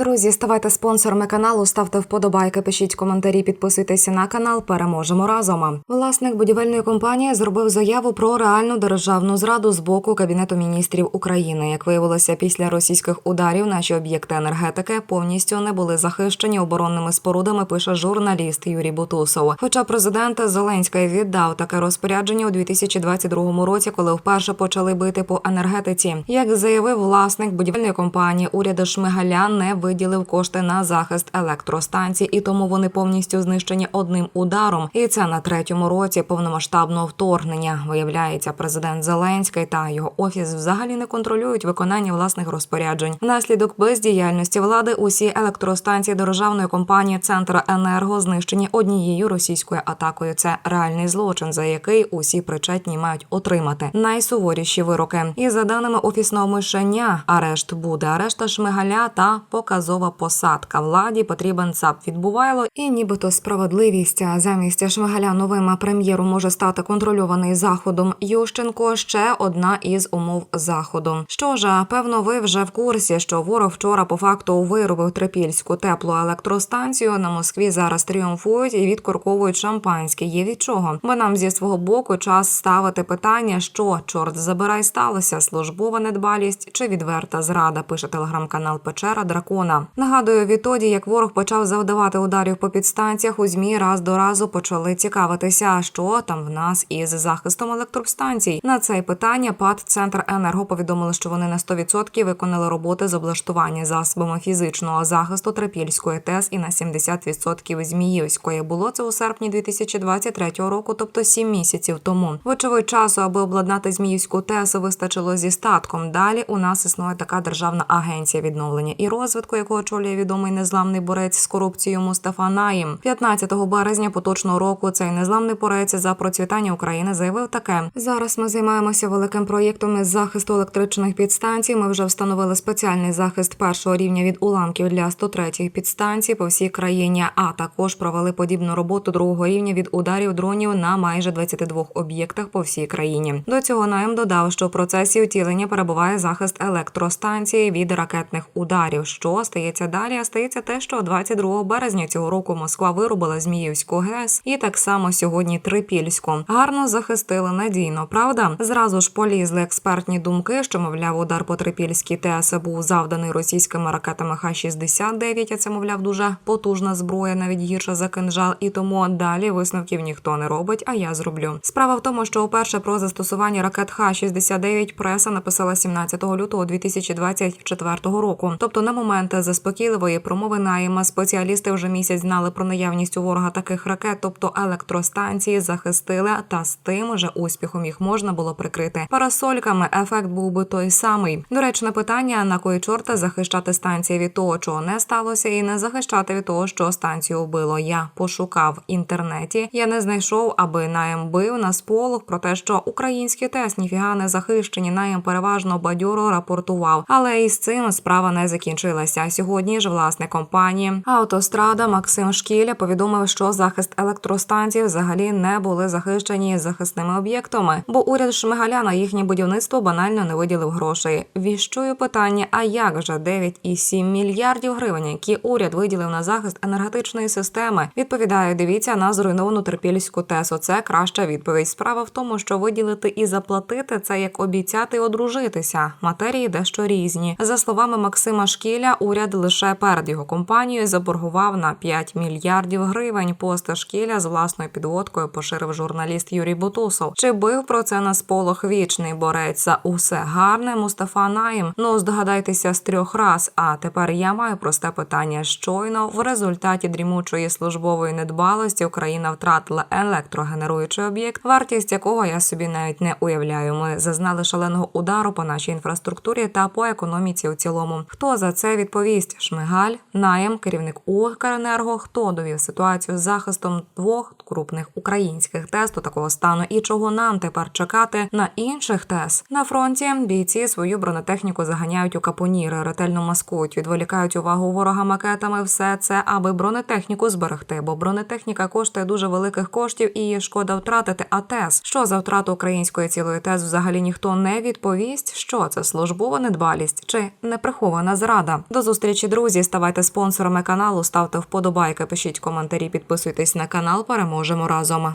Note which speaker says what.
Speaker 1: Друзі, ставайте спонсорами каналу, ставте вподобайки, пишіть коментарі, підписуйтеся на канал. Переможемо разом. Власник будівельної компанії зробив заяву про реальну державну зраду з боку кабінету міністрів України. Як виявилося, після російських ударів наші об'єкти енергетики повністю не були захищені оборонними спорудами. Пише журналіст Юрій Бутусов. Хоча президент Зеленський віддав таке розпорядження у 2022 році, коли вперше почали бити по енергетиці. Як заявив власник будівельної компанії, уряд Шмигаля не виділив кошти на захист електростанцій, і тому вони повністю знищені одним ударом. І це на третьому році повномасштабного вторгнення. Виявляється, президент Зеленський та його офіс взагалі не контролюють виконання власних розпоряджень. Внаслідок бездіяльності влади усі електростанції державної компанії Центр Енерго знищені однією російською атакою. Це реальний злочин, за який усі причетні мають отримати найсуворіші вироки. І за даними офісного мишення, арешт буде арешта Шмигаля та показова посадка. Владі потрібен ЦАП відбувайло і нібито справедливість. Замість Шмигаля новим прем'єром може стати контрольований заходом Ющенко. Ще одна із умов заходу. Що ж, певно, ви вже в курсі, що ворог вчора по факту виробив трипільську теплу електростанцію. На Москві зараз тріумфують і відкорковують шампанське. Є від чого. Бо нам зі свого боку час ставити питання, що чорт забирай сталося, службова недбалість чи відверта зрада. Пише телеграм-канал Печера Дракона. Нагадую, відтоді як ворог почав завдавати ударів по підстанціях, у змі раз до разу почали цікавитися, що там в нас із захистом електростанцій. На це питання ПАД Центр Енерго повідомили, що вони на 100% виконали роботи з облаштування засобами фізичного захисту Трипільської ТЕС і на 70% Зміївської. Було це у серпні 2023 року, тобто 7 місяців тому. Вочевидь часу, аби обладнати Зміївську ТЕС, вистачило зі статком. Далі у нас існує така державна агенція відновлення і розвитку, яку очолює відомий незламний борець з корупцією Мустафа Наїм. 15 березня поточного року цей незламний борець за процвітання України заявив таке: зараз ми займаємося великим проєктом із захисту електричних підстанцій. Ми вже встановили спеціальний захист першого рівня від уламків для 103-ї підстанції по всій країні. А також провели подібну роботу другого рівня від ударів дронів на майже 22 об'єктах по всій країні. До цього Наєм додав, що в процесі утілення перебуває захист електростанції від ракетних ударів. Що стається далі? А стається те, що 22 березня цього року Москва вирубила Зміївську ГЕС, і так само сьогодні Трипільську. Гарно захистили надійно. Правда, зразу ж полізли експертні думки, що мовляв, удар по Трипільській ТЕС був завданий російськими ракетами Х-69, а це мовляв дуже потужна зброя, навіть гірша за кинжал. І тому далі висновків ніхто не робить. А я зроблю. Справа в тому, що уперше про застосування ракет Х-69 преса написала 17 лютого 2024 року. Тобто на момент заспокійливої промови найма спеціалісти вже місяць знали про наявність у ворога таких ракет, тобто електростанції захистили, та з тим же успіхом їх можна було прикрити парасольками. Ефект був би той самий. Доречне питання на кої чорта захищати станції від того, чого не сталося, і не захищати від того, що станцію вбило. Я пошукав в інтернеті. Я не знайшов, аби наєм бив на сполох про те, що українські ТЕС ніфіга не захищені. Наєм переважно бадьоро рапортував, але із цим справа не закінчилася. Сьогодні ж власник компанії Автострада Максим Шкіля повідомив, що захист електростанцій взагалі не були захищені захисними об'єктами, бо уряд Шмигаля на їхнє будівництво банально не виділив грошей. Віщую питання: а як же 9,7 мільярдів гривень, які уряд виділив на захист енергетичної системи? Відповідаю, дивіться на зруйновану терпільську тесу. Це краща відповідь. Справа в тому, що виділити і заплатити це як обіцяти одружитися. Матерії дещо різні. За словами Максима Шкіля, уряд лише перед його компанією заборгував на 5 мільярдів гривень. Пост Шкіля з власною підводкою поширив журналіст Юрій Бутусов. Чи бив про це на сполох вічний борець за усе гарне Мустафа Наїм? Ну здогадайтеся з трьох раз. А тепер я маю просте питання. Щойно в результаті дрімучої службової недбалості Україна втратила електрогенеруючий об'єкт, вартість якого я собі навіть не уявляю. Ми зазнали шаленого удару по нашій інфраструктурі та по економіці у цілому. Хто за це відповість? Шмигаль, наєм, керівник УКРЕНЕРГО, хто довів ситуацію з захистом двох крупних українських ТЕС до такого стану, і чого нам тепер чекати на інших ТЕС. На фронті бійці свою бронетехніку заганяють у капоніри, ретельно маскують, відволікають увагу ворога макетами. Все це, аби бронетехніку зберегти, бо бронетехніка коштує дуже великих коштів і її шкода втратити. А ТЕС, що за втрату української цілої ТЕС взагалі ніхто не відповість. Що це службова недбалість чи неприхована зрада? До зустрічі, друзі. Ставайте спонсорами каналу, ставте вподобайки, пишіть коментарі, підписуйтесь на канал. Переможемо разом.